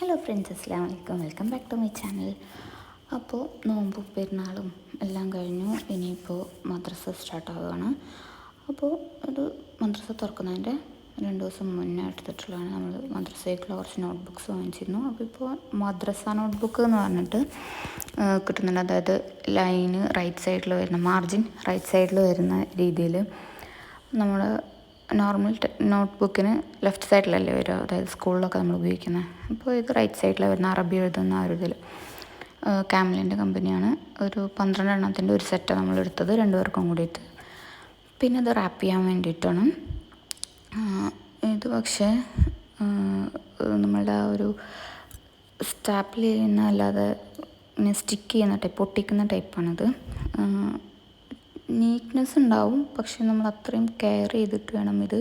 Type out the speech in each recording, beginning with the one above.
Hello friends അസ്സാം വലൈക്കും welcome back to my channel അപ്പോൾ നോമ്പ് പെരുന്നാളും എല്ലാം കഴിഞ്ഞു. ഇനിയിപ്പോൾ മദ്രസ സ്റ്റാർട്ടാവുകയാണ് അപ്പോൾ അത് മദ്രസ തുറക്കുന്നതിന്റെ രണ്ട് ദിവസം മുന്നേ എടുത്തിട്ടുള്ളതാണ് നമ്മൾ മദ്രസയ്ക്കുള്ള കുറച്ച് നോട്ട് ബുക്ക്സ് വാങ്ങിച്ചിരുന്നു. അപ്പോൾ ഇപ്പോൾ മദ്രസ നോട്ട് ബുക്ക് എന്ന് പറഞ്ഞിട്ട് കിട്ടുന്നുണ്ട്. അതായത് ലൈന് റൈറ്റ് സൈഡിൽ വരുന്ന മാർജിൻ റൈറ്റ് സൈഡിൽ വരുന്ന രീതിയിൽ നമ്മൾ നോർമൽ നോട്ട് ബുക്കിന് ലെഫ്റ്റ് സൈഡിലല്ലേ വരിക? അതായത് സ്കൂളിലൊക്കെ നമ്മൾ ഉപയോഗിക്കുന്നത് അപ്പോൾ ഇത് റൈറ്റ് സൈഡിലാണ് വരുന്നത് അറബി എഴുതുന്ന ആ ഒരു ഇതിൽ ക്യാമലിന്റെ കമ്പനിയാണ് ഒരു പന്ത്രണ്ട് എണ്ണത്തിന്റെ ഒരു സെറ്റാണ് നമ്മൾ എടുത്തത്. രണ്ടുപേർക്കും കൂടിയിട്ട്. പിന്നെ ഇത് റാപ്പ് ചെയ്യാൻ വേണ്ടിയിട്ടാണ്. ഇത് പക്ഷേ നമ്മളുടെ ആ ഒരു സ്റ്റാപ്പിൽ ചെയ്യുന്ന അല്ലാതെ സ്റ്റിക്ക് ചെയ്യുന്ന ടൈപ്പ് പൊട്ടിക്കുന്ന ടൈപ്പാണിത് നീറ്റ്നെസ് ഉണ്ടാവും. പക്ഷെ നമ്മൾ അത്രയും കെയർ ചെയ്തിട്ട് വേണം ഇത്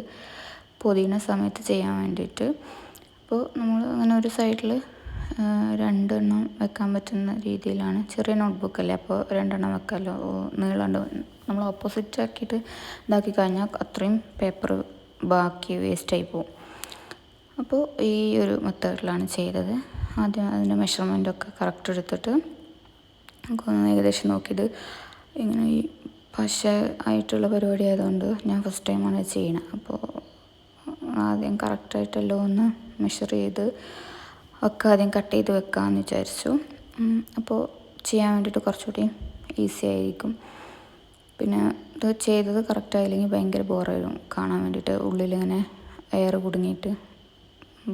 പൊതിയുന്ന സമയത്ത് ചെയ്യാൻ വേണ്ടിയിട്ട്. അപ്പോൾ നമ്മൾ അങ്ങനെ ഒരു സൈഡിൽ രണ്ടെണ്ണം വെക്കാൻ പറ്റുന്ന രീതിയിലാണ്. ചെറിയ നോട്ട്ബുക്ക് അല്ലേ? അപ്പോൾ രണ്ടെണ്ണം വെക്കാമല്ലോ നീളമുണ്ട് നമ്മൾ ഓപ്പോസിറ്റ് ആക്കിയിട്ട് ഇതാക്കി കഴിഞ്ഞാൽ അത്രയും പേപ്പർ ബാക്കി വേസ്റ്റായി പോവും. അപ്പോൾ ഈ ഒരു മെത്തേഡിലാണ് ചെയ്തത്. ആദ്യം അതിന്റെ മെഷർമെന്റൊക്കെ കറക്റ്റ് എടുത്തിട്ട് നമുക്കൊന്ന് ഏകദേശം നോക്കിയത് ഇങ്ങനെ ഈ പശ ആയിട്ടുള്ള പരിപാടി ആയതുകൊണ്ട് ഞാൻ ഫസ്റ്റ് ടൈമാണ് ചെയ്യണത് അപ്പോൾ ആദ്യം കറക്റ്റായിട്ടെല്ലാം ഒന്ന് മെഷർ ചെയ്ത് ഒക്കെ ആദ്യം കട്ട് ചെയ്ത് വെക്കാമെന്ന് വിചാരിച്ചു. അപ്പോൾ ചെയ്യാൻ വേണ്ടിയിട്ട് കുറച്ചുകൂടി ഈസി ആയിരിക്കും. പിന്നെ ഇത് ചെയ്തത് കറക്റ്റായില്ലെങ്കിൽ ഭയങ്കര ബോറായിരും കാണാൻ വേണ്ടിയിട്ട് ഉള്ളിലിങ്ങനെ എയർ കുടുങ്ങിയിട്ട്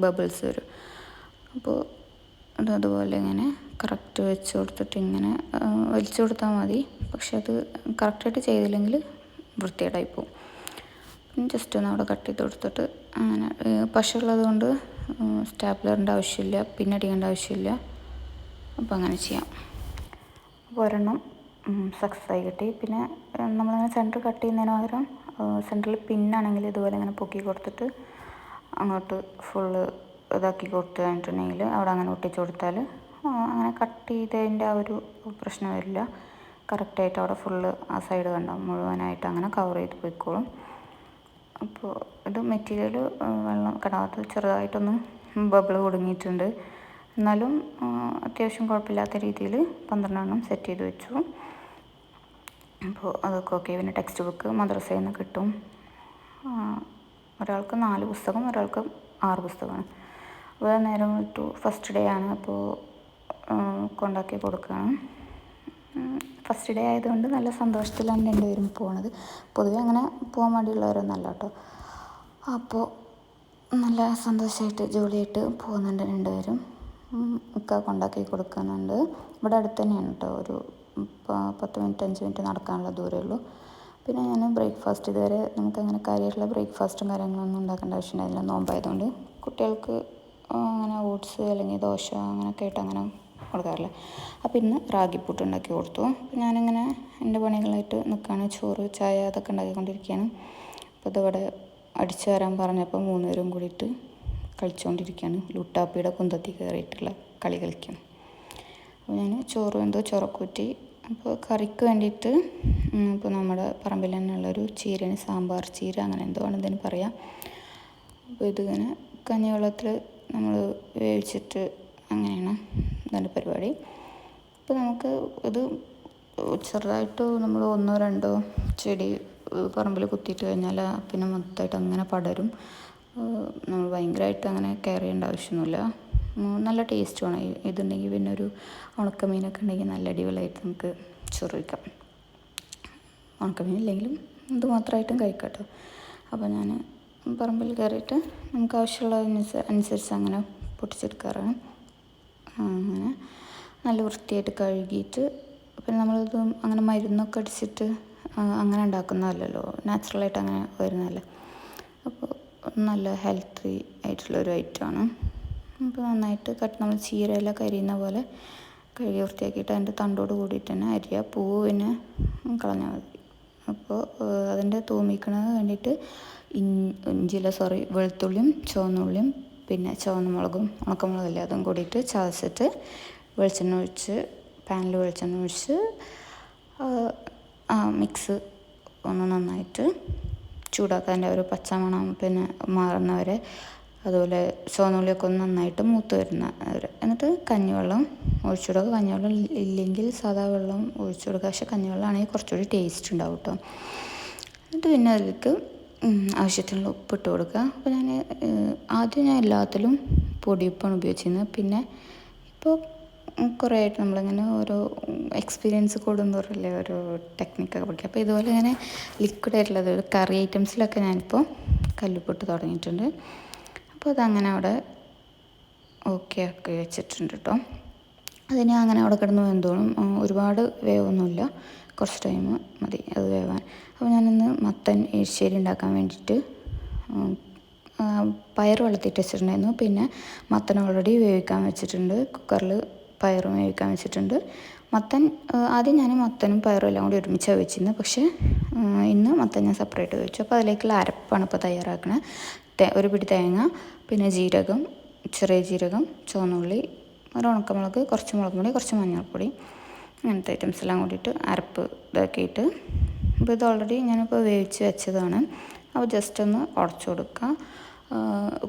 ബബിൾസ് വരും. അപ്പോൾ അതുപോലെ ഇങ്ങനെ കറക്റ്റ് വെച്ച് കൊടുത്തിട്ട് ഇങ്ങനെ വലിച്ചു കൊടുത്താൽ മതി. പക്ഷെ അത് കറക്റ്റായിട്ട് ചെയ്തില്ലെങ്കിൽ വൃത്തികേടായി പോകും ജസ്റ്റ് ഒന്ന് അവിടെ കട്ട് ചെയ്ത് കൊടുത്തിട്ട് അങ്ങനെ പശുള്ളത് കൊണ്ട് സ്റ്റാപ്ലറിന്റെ ആവശ്യമില്ല പിന്നടിക്കേണ്ട ആവശ്യമില്ല. അപ്പോൾ അങ്ങനെ ചെയ്യാം. അപ്പോൾ ഒരെണ്ണം സക്സസ് ആയി കിട്ടി. പിന്നെ നമ്മളിങ്ങനെ സെന്റർ കട്ട് ചെയ്യുന്നതിന് പകരം സെന്ററിൽ പിന്നാണെങ്കിൽ ഇതുപോലെ ഇങ്ങനെ പൊക്കി കൊടുത്തിട്ട് അങ്ങോട്ട് ഫുള്ള് ഇതാക്കി കൊടുത്തു കഴിഞ്ഞിട്ടുണ്ടെങ്കിൽ അവിടെ അങ്ങനെ ഒട്ടിച്ചു കൊടുത്താൽ അങ്ങനെ കട്ട് ചെയ്തതിന്റെ ആ ഒരു പ്രശ്നം വരില്ല. കറക്റ്റായിട്ട് അവിടെ ഫുള്ള് ആ സൈഡ് കണ്ടോ? മുഴുവനായിട്ട് അങ്ങനെ കവർ ചെയ്ത് പോയിക്കോളും. അപ്പോൾ ഇത് മെറ്റീരിയൽ വെള്ളം കിടാത്ത ചെറുതായിട്ടൊന്ന് ബബിൾ കുടുങ്ങിയിട്ടുണ്ട് എന്നാലും അത്യാവശ്യം കുഴപ്പമില്ലാത്ത രീതിയിൽ പന്ത്രണ്ടെണ്ണം സെറ്റ് ചെയ്ത് വെച്ചു. അപ്പോൾ അതൊക്കെ ഓക്കെ പിന്നെ ടെക്സ്റ്റ് ബുക്ക് മദ്രസയിൽ നിന്ന് കിട്ടും. ഒരാൾക്ക് നാല് പുസ്തകം ഒരാൾക്ക് ആറ് പുസ്തകമാണ്. അപ്പോൾ നേരം വിട്ടു ഫസ്റ്റ് ഡേ ആണ്. അപ്പോൾ കൊണ്ടാക്കി കൊടുക്കുകയാണ്. ഫസ്റ്റ് ഡേ ആയതുകൊണ്ട് നല്ല സന്തോഷത്തിലാണ് രണ്ടുപേരും പോണത്. പൊതുവെ അങ്ങനെ പോകാൻ വേണ്ടിയുള്ളവരൊന്നല്ല കേട്ടോ. അപ്പോൾ നല്ല സന്തോഷമായിട്ട് ജോലിയായിട്ട് പോകുന്നുണ്ട് രണ്ടുപേരും. ഒക്കെ കൊണ്ടാക്കി കൊടുക്കുന്നുണ്ട്. ഇവിടെ അടുത്ത് തന്നെയാണ് കേട്ടോ. ഒരു പത്ത് മിനിറ്റ് അഞ്ച് മിനിറ്റ് നടക്കാനുള്ള ദൂരമേ ഉള്ളൂ. പിന്നെ ഞാൻ ബ്രേക്ക്ഫാസ്റ്റ് ഇതുവരെ നമുക്ക് അങ്ങനെ കാര്യമായിട്ടുള്ള ബ്രേക്ക്ഫാസ്റ്റും കാര്യങ്ങളൊന്നും ഉണ്ടാക്കേണ്ട ആവശ്യമുണ്ടായിരുന്നില്ല നോമ്പായതുകൊണ്ട് കുട്ടികൾക്ക് അങ്ങനെ ഓട്സ് അല്ലെങ്കിൽ ദോശ അങ്ങനെയൊക്കെ ആയിട്ട് അങ്ങനെ കൊടുക്കാറില്ല? അപ്പോൾ ഇന്ന് റാഗിപ്പുട്ട് ഉണ്ടാക്കി കൊടുത്തു. അപ്പോൾ ഞാനിങ്ങനെ എന്റെ പണികളായിട്ട് നിൽക്കുകയാണ് ചോറ് ചായ അതൊക്കെ ഉണ്ടാക്കിക്കൊണ്ടിരിക്കുകയാണ് അപ്പോൾ ഇതിവിടെ അടിച്ചു വരാൻ പറഞ്ഞപ്പോൾ മൂന്നുപേരും കൂടിയിട്ട് കളിച്ചുകൊണ്ടിരിക്കുകയാണ് ലുട്ടാപ്പിയുടെ കുന്തത്തി കയറിയിട്ടുള്ള കളി കളിക്കും അപ്പോൾ ഞാൻ ചോറ് എന്തോ ചൊറക്കൂറ്റി അപ്പോൾ കറിക്ക് വേണ്ടിയിട്ട് ഇപ്പോൾ നമ്മുടെ പറമ്പിൽ തന്നെയുള്ളൊരു ചീരന് സാമ്പാർ ചീര അങ്ങനെ എന്തോ ആണ് ഇതിന് പറയാം. അപ്പോൾ ഇതിങ്ങനെ കഞ്ഞിവെള്ളത്തിൽ നമ്മൾ വേവിച്ചിട്ട് അങ്ങനെയാണ്. ഇതിന്റെ പരിപാടി. അപ്പോൾ നമുക്ക് ഇത് ചെറുതായിട്ട് നമ്മൾ ഒന്നോ രണ്ടോ ചെടി പറമ്പിൽ കുത്തിയിട്ട് കഴിഞ്ഞാൽ പിന്നെ മൊത്തമായിട്ട് അങ്ങനെ പടരും. നമ്മൾ ഭയങ്കരമായിട്ട് അങ്ങനെ കെയർ ചെയ്യേണ്ട ആവശ്യമൊന്നുമില്ല. നല്ല ടേസ്റ്റുമാണ് ഇതുണ്ടെങ്കിൽ പിന്നെ ഒരു ഉണക്കമീനൊക്കെ ഉണ്ടെങ്കിൽ നല്ല അടിപൊളിയായിട്ട് നമുക്ക് ചോറ് വയ്ക്കാം ഉണക്കമീൻ ഇല്ലെങ്കിലും ഇത് മാത്രമായിട്ടും കഴിക്കാം കേട്ടോ അപ്പോൾ ഞാൻ പറമ്പിൽ കയറിയിട്ട് നമുക്ക് ആവശ്യമുള്ള അനുസരിച്ച് അങ്ങനെ പൊട്ടിച്ചെടുക്കാറാണ്. അങ്ങനെ നല്ല വൃത്തിയായിട്ട് കഴുകിയിട്ട് പിന്നെ നമ്മളിത് അങ്ങനെ മരുന്നൊക്കെ അടിച്ചിട്ട് അങ്ങനെ ഉണ്ടാക്കുന്നതല്ലല്ലോ. നാച്ചുറലായിട്ട് അങ്ങനെ വരുന്നതല്ലേ. അപ്പോൾ നല്ല ഹെൽത്തി ആയിട്ടുള്ളൊരു ഐറ്റമാണ് അപ്പോൾ നന്നായിട്ട് കട്ട് നമ്മൾ ചീരയില കരിയുന്ന പോലെ കഴുകി വൃത്തിയാക്കിയിട്ട് അതിന്റെ തണ്ടോട് കൂടിയിട്ട് തന്നെ അരിയ. പൂവ് പിന്നെ കളഞ്ഞാൽ മതി. അപ്പോൾ അതിന്റെ തൂമിക്കണത് വേണ്ടിയിട്ട് ഇഞ്ചി ഇഞ്ചിയില്ല സോറി വെളുത്തുള്ളിയും ചുവന്നുള്ളിയും പിന്നെ ചുവന്ന മുളകും ഉണക്കമുളകില്ലേ അതും കൂടിയിട്ട് ചതച്ചിട്ട് വെളിച്ചെണ്ണ ഒഴിച്ച് പാനിൽ വെളിച്ചെണ്ണ ഒഴിച്ച് മിക്സ് ഒന്ന് നന്നായിട്ട് ചൂടാക്കാൻ ഒരു പച്ചമണം പിന്നെ മാറുന്നവരെ അതുപോലെ ചുവന്നുള്ളിയൊക്കെ ഒന്ന് നന്നായിട്ട് മൂത്ത് വരുന്ന എന്നിട്ട് കഞ്ഞിവെള്ളം ഒഴിച്ചു കൊടുക്കുക. കഞ്ഞിവെള്ളം ഇല്ലെങ്കിൽ സാധാ വെള്ളം ഒഴിച്ചു കൊടുക്കുക. പക്ഷേ കഞ്ഞിവെള്ളമാണെങ്കിൽ കുറച്ചുകൂടി ടേസ്റ്റ് ഉണ്ടാവും കേട്ടോ എന്നിട്ട് പിന്നെ അതിലേക്ക് ആവശ്യത്തിനുള്ള ഉപ്പിട്ട് കൊടുക്കുക. അപ്പോൾ ഞാൻ ആദ്യം ഞാൻ എല്ലാത്തിലും പൊടിയുപ്പാണ് ഉപയോഗിച്ചിരുന്നത്. പിന്നെ ഇപ്പോൾ കുറേ ആയിട്ട് നമ്മളിങ്ങനെ ഓരോ എക്സ്പീരിയൻസ് കൂടുന്നതോറല്ലേ ഓരോ ടെക്നിക്കൊക്കെ പഠിക്കുക അപ്പോൾ ഇതുപോലെ ഇങ്ങനെ ലിക്വിഡ് ആയിട്ടുള്ളത് കറി ഐറ്റംസിലൊക്കെ ഞാനിപ്പോൾ കല്ലുപ്പിട്ട് തുടങ്ങിയിട്ടുണ്ട്. അപ്പോൾ അതങ്ങനെ അവിടെ ഓക്കെ ആക്കി വെച്ചിട്ടുണ്ട് കേട്ടോ. അതിന് അങ്ങനെ അവിടെ കിടന്ന് വെന്തോളും. ഒരുപാട് വേവൊന്നുമില്ല. കുറച്ച് ടൈം മതി അത് വേവാൻ. അപ്പോൾ ഞാനിന്ന് മത്തൻ എരിശ്ശേരി ഉണ്ടാക്കാൻ വേണ്ടിയിട്ട് പയർ വളർത്തിയിട്ട് വെച്ചിട്ടുണ്ടായിരുന്നു. പിന്നെ മത്തൻ ഓൾറെഡി വേവിക്കാൻ വെച്ചിട്ടുണ്ട്. കുക്കറിൽ പയറും വേവിക്കാൻ വെച്ചിട്ടുണ്ട്. മത്തൻ ആദ്യം ഞാൻ മത്തനും പയറും എല്ലാം കൂടി ഒരുമിച്ചാണ് വെച്ചിരുന്നത് പക്ഷേ ഇന്ന് മത്തൻ ഞാൻ സെപ്പറേറ്റ് വെച്ചു അപ്പോൾ അതിലേക്കുള്ള അരപ്പാണ് ഇപ്പോൾ തയ്യാറാക്കുന്നത് ഒരു പിടി തേങ്ങ പിന്നെ ജീരകം ചെറിയ ജീരകം ചുവന്നുള്ളി ഒരു ഉണക്കമുളക് കുറച്ച് മുളക് പൊടി കുറച്ച് മഞ്ഞൾപ്പൊടി. അങ്ങനത്തെ ഐറ്റംസ് എല്ലാം കൂടിയിട്ട് അരപ്പ് ഇതാക്കിയിട്ട് അപ്പോൾ ഇത് ഓൾറെഡി ഞാനിപ്പോൾ വേവിച്ച് വെച്ചതാണ്. അപ്പോൾ ജസ്റ്റ് ഒന്ന് ഉടച്ചു കൊടുക്കുക.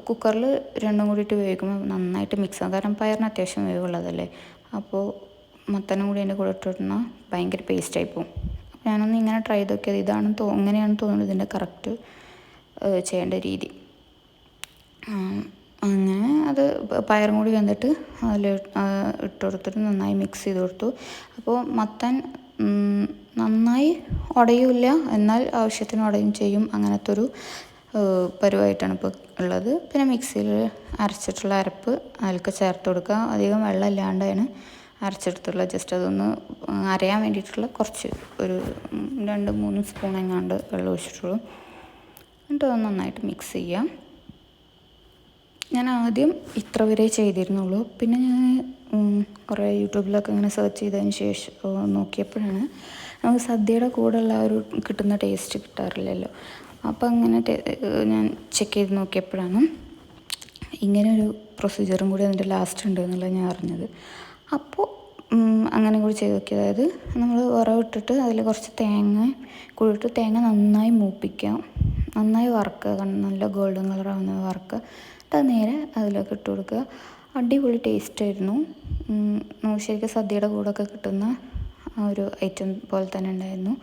കുക്കറിൽ രണ്ടും കൂടിയിട്ട് വേവിക്കുമ്പോൾ നന്നായിട്ട് മിക്സ് ആകും കാരണം പയറിന് അത്യാവശ്യം വേവുള്ളതല്ലേ. അപ്പോൾ മത്തനും കൂടി എന്റെ കൂടെ ഇട്ടിട്ടുണ്ടെങ്കിൽ ഭയങ്കര പേസ്റ്റായി പോകും അപ്പോൾ ഞാനൊന്ന് ഇങ്ങനെ ട്രൈ ചെയ്ത് നോക്കിയത് ഇതാണ് തോ ഇങ്ങനെയാണ് തോന്നുന്നത് ഇതിന്റെ കറക്റ്റ് ചെയ്യേണ്ട രീതി. അങ്ങനെ അത് പയറും കൂടി വന്നിട്ട് അതിൽ ഇട്ട് കൊടുത്തിട്ട് നന്നായി മിക്സ് ചെയ്ത് കൊടുത്തു. അപ്പോൾ മത്തൻ നന്നായി ഉടയില്ല എന്നാൽ ആവശ്യത്തിന് ഉടയും ചെയ്യും. അങ്ങനത്തെ ഒരു പരുവായിട്ടാണ് ഇപ്പോൾ ഉള്ളത്. പിന്നെ മിക്സിയിൽ അരച്ചിട്ടുള്ള അരപ്പ് അതിലേക്ക് ചേർത്ത് കൊടുക്കുക. അധികം വെള്ളം ഇല്ലാണ്ടാണ് അരച്ചെടുത്തുള്ള. ജസ്റ്റ് അതൊന്ന് അരയാൻ വേണ്ടിയിട്ടുള്ള കുറച്ച് ഒരു രണ്ട് മൂന്ന് സ്പൂൺ എങ്ങാണ്ട് വെള്ളം ഒഴിച്ചിട്ടുള്ളൂ. എന്നിട്ട് അത് നന്നായിട്ട് മിക്സ് ചെയ്യാം. ഞാൻ ആദ്യം ഇത്ര വരെ ചെയ്തിരുന്നുള്ളൂ. പിന്നെ ഞാൻ കുറേ യൂട്യൂബിലൊക്കെ ഇങ്ങനെ സെർച്ച് ചെയ്തതിന് ശേഷം നോക്കിയപ്പോഴാണ് നമുക്ക് സദ്യയുടെ കൂടെയുള്ള ഒരു കിട്ടുന്ന ടേസ്റ്റ് കിട്ടാറില്ലല്ലോ. അപ്പോൾ അങ്ങനെ ഞാൻ ചെക്ക് ചെയ്ത് നോക്കിയപ്പോഴാണ് ഇങ്ങനെ ഒരു പ്രൊസീജിയറും കൂടി അതിന്റെ ലാസ്റ്റ് ഉണ്ട് എന്നുള്ളത് ഞാൻ അറിഞ്ഞത്. അപ്പോൾ അങ്ങനെ കൂടി ചെയ്ത് നോക്കി. അതായത് നമ്മൾ വറവിട്ടിട്ട് അതിൽ കുറച്ച് തേങ്ങ കൂടിയിട്ട് തേങ്ങ നന്നായി മൂപ്പിക്കാം. നന്നായി വറുക്കുക. നല്ല ഗോൾഡൻ കളറാവുന്ന വറുക്കുക. എന്നിട്ട് നേരെ അതിലേക്ക് ഇട്ട് കൊടുക്കുക. അടിപൊളി ടേസ്റ്റ് ആയിരുന്നു. ശരിക്കും സദ്യയുടെ കൂടെ ഒക്കെ കിട്ടുന്ന ഒരു ഐറ്റം പോലെ തന്നെ ഉണ്ടായിരുന്നു.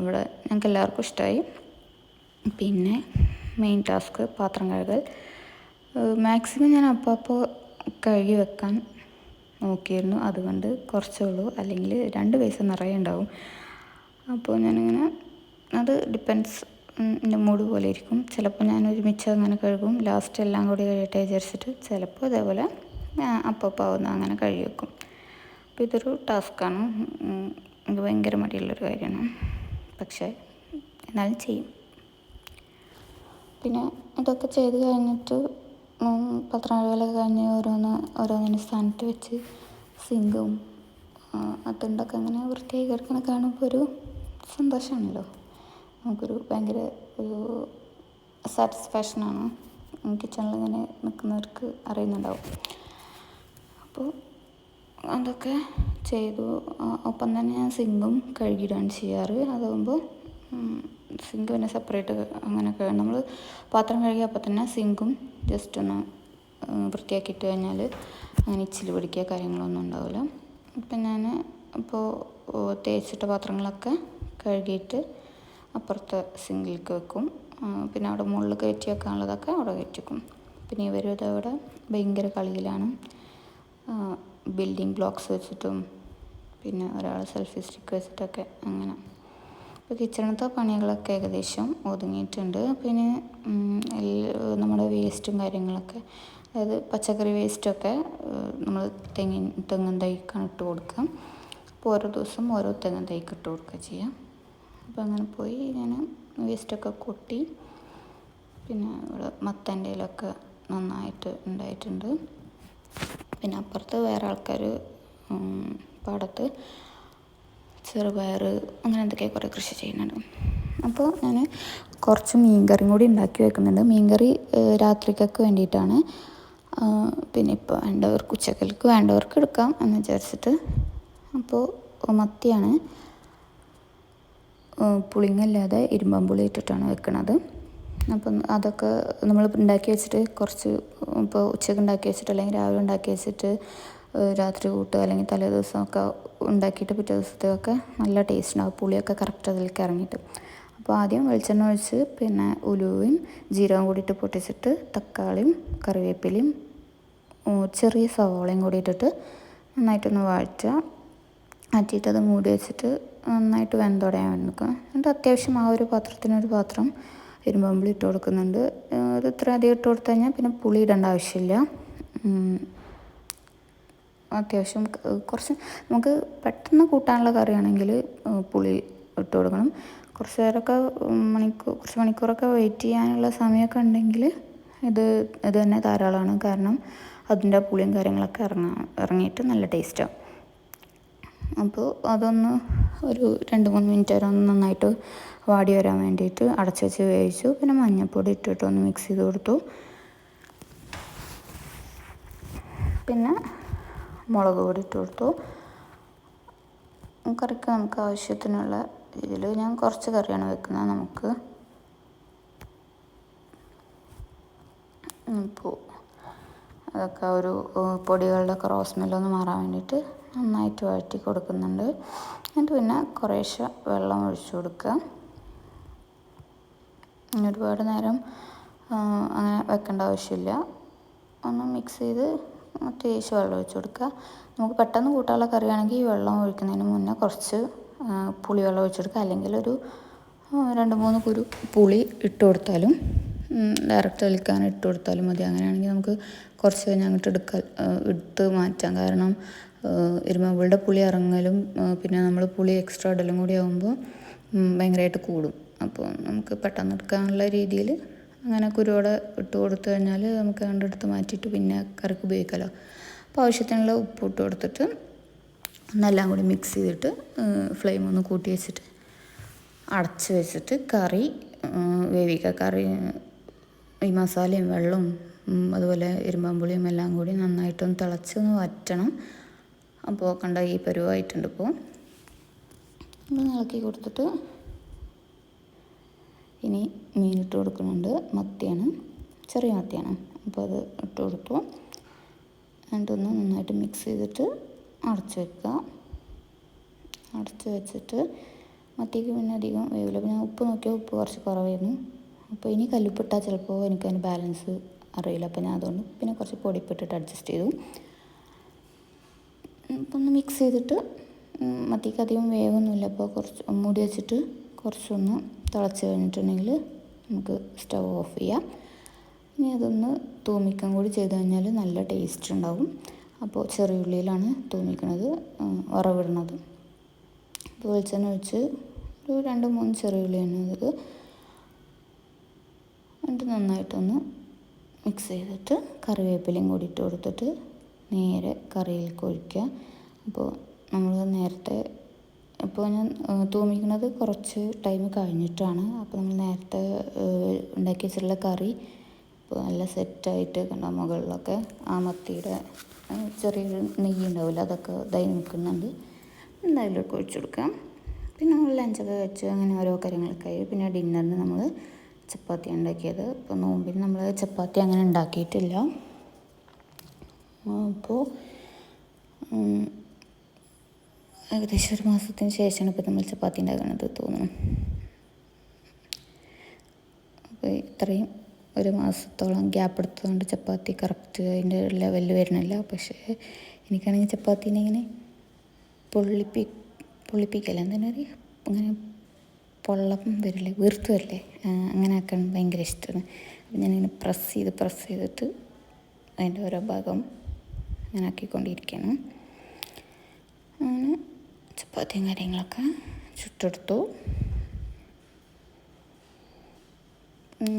ഇവിടെ ഞങ്ങൾക്ക് എല്ലാവർക്കും ഇഷ്ടമായി പിന്നെ മെയിൻ ടാസ്ക് പാത്രം കഴുകൽ. മാക്സിമം ഞാൻ അപ്പോൾ അപ്പോൾ കഴുകി വെക്കാൻ നോക്കിയിരുന്നു. അതുകൊണ്ട് കുറച്ചേ ഉള്ളൂ. അല്ലെങ്കിൽ രണ്ട് പൈസ നിറയെ ഉണ്ടാവും. അപ്പോൾ ഞാനിങ്ങനെ അത് ഡിപ്പെൻസ് എന്റെ മൂഡ് പോലെ ഇരിക്കും. ചിലപ്പോൾ ഞാൻ ഒരുമിച്ച് അങ്ങനെ കഴുകും. ലാസ്റ്റ് എല്ലാം കൂടി കഴിയട്ടെ വിചാരിച്ചിട്ട് ചിലപ്പോൾ അതേപോലെ അപ്പോൾ ആവുന്ന അങ്ങനെ കഴുകി വെക്കും. അപ്പോൾ ഇതൊരു ടാസ്ക്കാണ് എനിക്ക് ഭയങ്കര മടിയുള്ളൊരു കാര്യമാണ്. പക്ഷേ എന്നാലും ചെയ്യും. പിന്നെ ഇതൊക്കെ ചെയ്ത് കഴിഞ്ഞിട്ട് പത്രം കഴിഞ്ഞ് ഓരോന്ന് ഓരോന്നിന്റെ സ്ഥാനത്ത് വെച്ച് സിങ്കും അതുണ്ടൊക്കെ അങ്ങനെ വൃത്തിയായി കിടക്കണ കാണുമ്പോൾ ഒരു സന്തോഷമാണല്ലോ. നമുക്കൊരു ഭയങ്കര ഒരു സാറ്റിസ്ഫാക്ഷനാണ് കിച്ചണിൽ ഇങ്ങനെ നിൽക്കുന്നവർക്ക് അറിയുന്നുണ്ടാവും. അപ്പോൾ അതൊക്കെ ചെയ്തു. ഒപ്പം തന്നെ ഞാൻ സിങ്കും കഴുകിയിടുകയാണ് ചെയ്യാറ്. അതാകുമ്പോൾ സിങ്ക് പിന്നെ സെപ്പറേറ്റ് അങ്ങനെ നമ്മൾ പാത്രം കഴുകി അപ്പം തന്നെ സിങ്കും ജസ്റ്റ് ഒന്ന് വൃത്തിയാക്കിയിട്ട് കഴിഞ്ഞാൽ അങ്ങനെ ഇച്ചിൽ പിടിക്കുക കാര്യങ്ങളൊന്നും ഉണ്ടാവില്ല. ഇപ്പം ഞാൻ ഇപ്പോൾ തേച്ചിട്ട പാത്രങ്ങളൊക്കെ കഴുകിയിട്ട് അപ്പുറത്തെ സിങ്കിലേക്ക് വെക്കും പിന്നെ അവിടെ മുകളിൽ കയറ്റി വെക്കാനുള്ളതൊക്കെ അവിടെ കയറ്റി വെക്കും പിന്നെ ഇവരും ഇതവിടെ ഭയങ്കര കളിയിലാണ്. ബിൽഡിംഗ് ബ്ലോക്സ് വെച്ചിട്ടും പിന്നെ ഒരാൾ സെൽഫി സ്റ്റിക്ക് വെച്ചിട്ടൊക്കെ അങ്ങനെ. ഇപ്പോൾ കിച്ചണത്തെ പണികളൊക്കെ ഏകദേശം ഒതുങ്ങിയിട്ടുണ്ട്. പിന്നെ നമ്മുടെ വേസ്റ്റും കാര്യങ്ങളൊക്കെ അതായത് പച്ചക്കറി വേസ്റ്റൊക്കെ നമ്മൾ തെങ്ങിൻ തെങ്ങും തൈക്കാണ് ഇട്ട് കൊടുക്കുക. അപ്പോൾ ഓരോ ദിവസം ഓരോ തെങ്ങും തൈക്ക് ഇട്ട് കൊടുക്കുക ചെയ്യാം. അപ്പോൾ അങ്ങനെ പോയി ഞാൻ വേസ്റ്റൊക്കെ കൊട്ടി. പിന്നെ ഇവിടെ മത്തന്റെ നന്നായിട്ട് ഉണ്ടായിട്ടുണ്ട്. പിന്നെ അപ്പുറത്ത് വേറെ ആൾക്കാർ പാടത്ത് ചെറുപയർ അങ്ങനെ എന്തൊക്കെയാണ് കുറേ കൃഷി ചെയ്യുന്നുണ്ട്. അപ്പോൾ ഞാൻ കുറച്ച് മീൻകറിയും കൂടി ഉണ്ടാക്കി വെക്കുന്നുണ്ട്. മീൻകറി രാത്രിക്കൊക്കെ വേണ്ടിയിട്ടാണ്. പിന്നെ ഇപ്പോൾ വേണ്ടവർക്ക് ഉച്ചക്കലേക്ക് വേണ്ടവർക്ക് എടുക്കാം എന്ന് വിചാരിച്ചിട്ട്. അപ്പോൾ മത്തിയാണ്. പുളിങ്ങല്ലാതെ ഇരുമ്പമ്പുളി ഇട്ടിട്ടാണ് വെക്കുന്നത് അപ്പം അതൊക്കെ നമ്മൾ ഉണ്ടാക്കി വെച്ചിട്ട് കുറച്ച് ഇപ്പോൾ ഉച്ചയ്ക്ക് ഉണ്ടാക്കി വെച്ചിട്ട് അല്ലെങ്കിൽ രാവിലെ ഉണ്ടാക്കി വെച്ചിട്ട് രാത്രി കൂട്ടുക അല്ലെങ്കിൽ തലേ ദിവസമൊക്കെ ഉണ്ടാക്കിയിട്ട് പിറ്റേ ദിവസത്തേക്കൊക്കെ നല്ല ടേസ്റ്റ് ഉണ്ടാവും. പുളിയൊക്കെ കറക്റ്റ് അതിലേക്ക് ഇറങ്ങിയിട്ട്. അപ്പോൾ ആദ്യം വെളിച്ചെണ്ണ ഒഴിച്ച് പിന്നെ ഉലുവയും ജീരകം കൂടിയിട്ട് പൊട്ടിച്ചിട്ട് തക്കാളിയും കറിവേപ്പിലയും ചെറിയ സവോളയും കൂടി ഇട്ടിട്ട് നന്നായിട്ടൊന്ന് വഴറ്റുക. മാറ്റിയിട്ട് അത് മൂടി വെച്ചിട്ട് നന്നായിട്ട് വെന്തുടയാൻ നിൽക്കുക എന്നിട്ട് അത്യാവശ്യം ആ ഒരു പാത്രത്തിനൊരു പാത്രം ഇരുമ്പമ്പിളി ഇട്ട് കൊടുക്കുന്നുണ്ട്. അത് ഇത്ര അധികം ഇട്ട് കൊടുത്തു കഴിഞ്ഞാൽ പിന്നെ പുളി ഇടേണ്ട ആവശ്യമില്ല. അത്യാവശ്യം കുറച്ച് നമുക്ക് പെട്ടെന്ന് കൂട്ടാനുള്ള കറിയാണെങ്കിൽ പുളി ഇട്ട് കൊടുക്കണം. കുറച്ച് നേരമൊക്കെ മണിക്കൂർ കുറച്ച് മണിക്കൂറൊക്കെ വെയിറ്റ് ചെയ്യാനുള്ള സമയമൊക്കെ ഉണ്ടെങ്കിൽ ഇത് ഇത് തന്നെ ധാരാളമാണ്. കാരണം അതിന്റെ പുളിയും കാര്യങ്ങളൊക്കെ ഇറങ്ങാൻ ഇറങ്ങിയിട്ട് നല്ല ടേസ്റ്റാണ് അപ്പോൾ അതൊന്ന് ഒരു രണ്ട് മൂന്ന് മിനിറ്റ് വരെ ഒന്ന് നന്നായിട്ട് വാടി വരാൻ വേണ്ടിയിട്ട് അടച്ചു വെച്ച് വേവിച്ചു. പിന്നെ മഞ്ഞൾപ്പൊടി ഇട്ടിട്ട് ഒന്ന് മിക്സ് ചെയ്ത് കൊടുത്തു. പിന്നെ മുളക് പൊടി ഇട്ട് കൊടുത്തു. കറിക്ക് നമുക്ക് ആവശ്യത്തിനുള്ള ഇതിൽ ഞാൻ കുറച്ച് കറിയാണ് വെക്കുന്നത് നമുക്ക്. അപ്പോൾ അതൊക്കെ ഒരു പൊടികളുടെ ഒക്കെ റോസ് സ്മെല്ലൊന്ന് മാറാൻ വേണ്ടിയിട്ട് നന്നായിട്ട് വഴറ്റി കൊടുക്കുന്നുണ്ട്. എന്നിട്ട് പിന്നെ കുറേശ്ശെ വെള്ളം ഒഴിച്ചു കൊടുക്കുക. ഇനി ഒരുപാട് നേരം അങ്ങനെ വെക്കേണ്ട ആവശ്യമില്ല. ഒന്ന് മിക്സ് ചെയ്ത് അത്യാവശ്യം വെള്ളം ഒഴിച്ച് കൊടുക്കുക. നമുക്ക് പെട്ടെന്ന് കൂട്ടാനുള്ള കറിയാണെങ്കിൽ ഈ വെള്ളം ഒഴിക്കുന്നതിന് മുന്നേ കുറച്ച് പുളി വെള്ളം ഒഴിച്ച് കൊടുക്കുക. അല്ലെങ്കിൽ ഒരു രണ്ട് മൂന്ന് കുരു പുളി ഇട്ട് കൊടുത്താലും ഡയറക്റ്റ് വലിക്കാൻ ഇട്ട് കൊടുത്താലും മതി. അങ്ങനെയാണെങ്കിൽ നമുക്ക് കുറച്ച് കഴിഞ്ഞ് അങ്ങോട്ട് എടുക്കാൻ എടുത്ത് മാറ്റാം. കാരണം ഇരുമ്പുളിയുടെ പുളി ഇറങ്ങലും പിന്നെ നമ്മൾ പുളി എക്സ്ട്രാ ഇടലും കൂടി ആകുമ്പോൾ ഭയങ്കരമായിട്ട് കൂടും. അപ്പോൾ നമുക്ക് പെട്ടെന്ന് എടുക്കാനുള്ള രീതിയിൽ അങ്ങനെ കുരുവോടെ ഇട്ട് കൊടുത്തു കഴിഞ്ഞാൽ നമുക്ക് കണ്ടെടുത്ത് മാറ്റിയിട്ട് പിന്നെ കറിക്ക് ഉപയോഗിക്കാമല്ലോ അപ്പോൾ ആവശ്യത്തിനുള്ള ഉപ്പ് ഇട്ട് കൊടുത്തിട്ട് ഒന്നെല്ലാം കൂടി മിക്സ് ചെയ്തിട്ട് ഫ്ലെയിം ഒന്ന് കൂട്ടി വെച്ചിട്ട് അടച്ച് വെച്ചിട്ട് കറി വേവിക്കുക. കറി ഈ മസാലയും വെള്ളവും അതുപോലെ ഇരുമ്പാമ്പുളിയും എല്ലാം കൂടി നന്നായിട്ടൊന്ന് തിളച്ചൊന്ന് വറ്റണം. അപ്പോൾ കണ്ട ഈ പരുവായിട്ടുണ്ട് ഇപ്പോൾ. ഇളക്കി കൊടുത്തിട്ട് ഇനി മീൻ ഇട്ട് കൊടുക്കുന്നുണ്ട്. മത്തിയാണ് ചെറിയ മത്തിയാണ്. അപ്പോൾ അത് ഇട്ട് കൊടുത്തു. എന്നിട്ടൊന്ന് നന്നായിട്ട് മിക്സ് ചെയ്തിട്ട് അടച്ച് വെക്കുക. അടച്ച് വെച്ചിട്ട് മത്തിക്ക് പിന്നെ അധികം വേവില്ല. പിന്നെ ഉപ്പ് നോക്കിയാൽ ഉപ്പ് കുറച്ച് കുറവായിരുന്നു. അപ്പോൾ ഇനി കല്ലുപ്പിട്ടാൽ ചിലപ്പോൾ എനിക്കതിന് ബാലൻസ് അറിയില്ല. അപ്പോൾ ഞാൻ അതുകൊണ്ട് പിന്നെ കുറച്ച് പൊടിപ്പിട്ടിട്ട് അഡ്ജസ്റ്റ് ചെയ്തു. അപ്പം ഒന്ന് മിക്സ് ചെയ്തിട്ട് മത്തിക്ക് അധികം വേവൊന്നുമില്ല. അപ്പോൾ കുറച്ച് മൂടി വെച്ചിട്ട് കുറച്ചൊന്ന് തിളച്ച് കഴിഞ്ഞിട്ടുണ്ടെങ്കിൽ നമുക്ക് സ്റ്റവ് ഓഫ് ചെയ്യാം. ഇനി അതൊന്ന് തൂമിക്കം കൂടി ചെയ്ത് കഴിഞ്ഞാൽ നല്ല ടേസ്റ്റ് ഉണ്ടാവും. അപ്പോൾ ചെറിയ ഉള്ളിയിലാണ് തൂമിക്കുന്നത് വറവിടുന്നത്. അപ്പോൾ വെളിച്ചെണ്ണ ഒഴിച്ച് ഒരു രണ്ട് മൂന്ന് ചെറിയ ഉള്ളിയാണ് ഇത് എന്നിട്ട് നന്നായിട്ടൊന്ന് മിക്സ് ചെയ്തിട്ട് കറിവേപ്പിലയും കൂടി ഇട്ട് കൊടുത്തിട്ട് നേരെ കറിയിലേക്ക് ഒഴിക്കുക. അപ്പോൾ നമ്മൾ നേരത്തെ ഇപ്പോൾ ഞാൻ തൂമിക്കുന്നത് കുറച്ച് ടൈം കഴിഞ്ഞിട്ടാണ്. അപ്പോൾ നമ്മൾ നേരത്തെ ഉണ്ടാക്കി വെച്ചിട്ടുള്ള കറി ഇപ്പോൾ നല്ല സെറ്റായിട്ട് കണ്ട മുകളിലൊക്കെ. ആ മത്തിയുടെ ചെറിയൊരു നെയ്യ് ഉണ്ടാവില്ല അതൊക്കെ ഇതായി നിൽക്കുന്നുണ്ട്. എന്തായാലും ഒഴിച്ചു കൊടുക്കാം. പിന്നെ നമ്മൾ ലഞ്ചൊക്കെ വെച്ച് അങ്ങനെ ഓരോ കാര്യങ്ങളൊക്കെ ആയി. പിന്നെ ഡിന്നറിന് നമ്മൾ ചപ്പാത്തി ഉണ്ടാക്കിയത്. ഇപ്പോൾ നോമ്പിന് നമ്മൾ ചപ്പാത്തി അങ്ങനെ ഉണ്ടാക്കിയിട്ടില്ല. അപ്പോൾ ഏകദേശം ഒരു മാസത്തിന് ശേഷമാണ് ഇപ്പോൾ നമ്മൾ ചപ്പാത്തി ഉണ്ടാക്കുന്നത് തോന്നുന്നു. അപ്പോൾ ഇത്രയും ഒരു മാസത്തോളം ഗ്യാപ്പ് എടുത്തതുകൊണ്ട് ചപ്പാത്തി കറക്റ്റ് അതിന്റെ ലെവലിൽ വരുന്നില്ല. പക്ഷേ എനിക്കാണെങ്കിൽ ചപ്പാത്തിനെ ഇങ്ങനെ പൊള്ളിപ്പി പൊള്ളിപ്പിക്കല്ല? എന്താ പറയുക അങ്ങനെ പൊള്ളം വരില്ലേ? വീർത്ത് വരില്ലേ? അങ്ങനെ ആക്കാൻ ഭയങ്കര ഇഷ്ടമാണ് അപ്പം ഞാനിങ്ങനെ പ്രസ് ചെയ്ത് പ്രസ് ചെയ്തിട്ട് അതിന്റെ ഓരോ ഭാഗം അങ്ങനെ ആക്കിക്കൊണ്ടിരിക്കുകയാണ് അങ്ങനെ ചപ്പാത്തിയും കാര്യങ്ങളൊക്കെ ചുട്ടെടുത്തു.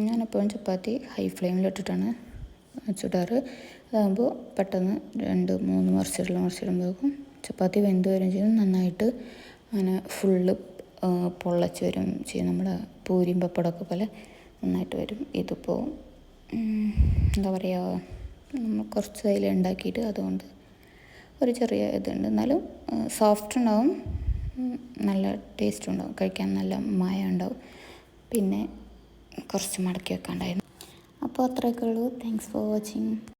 ഞാനെപ്പോഴും ചപ്പാത്തി ഹൈ ഫ്ലെയിമിലിട്ടിട്ടാണ് ചുടാറ്. അതാകുമ്പോൾ പെട്ടെന്ന് രണ്ട് മൂന്ന് മറിച്ചിടലും മറിച്ചിടുമ്പോഴേക്കും ചപ്പാത്തി വെന്ത് വരും ചെയ്യും. നന്നായിട്ട് അങ്ങനെ ഫുള്ള് പൊള്ളച്ച് വരും ചെയ്യും. നമ്മുടെ പൂരിയും പപ്പടമൊക്കെ പോലെ നന്നായിട്ട് വരും. ഇതിപ്പോൾ എന്താ പറയുക നമ്മൾ കുറച്ച് അതിൽ ഉണ്ടാക്കിയിട്ട് അതുകൊണ്ട് ഒരു ചെറിയ ഇതുണ്ട്. എന്നാലും സോഫ്റ്റ് ഉണ്ടാവും. നല്ല ടേസ്റ്റ് ഉണ്ടാവും. കഴിക്കാൻ നല്ല മായ ഉണ്ടാവും. പിന്നെ കുറച്ച് മടക്കി വെക്കാണ്ടായിരുന്നു. അപ്പോൾ അത്രയൊക്കെ ഉള്ളൂ. Thanks for watching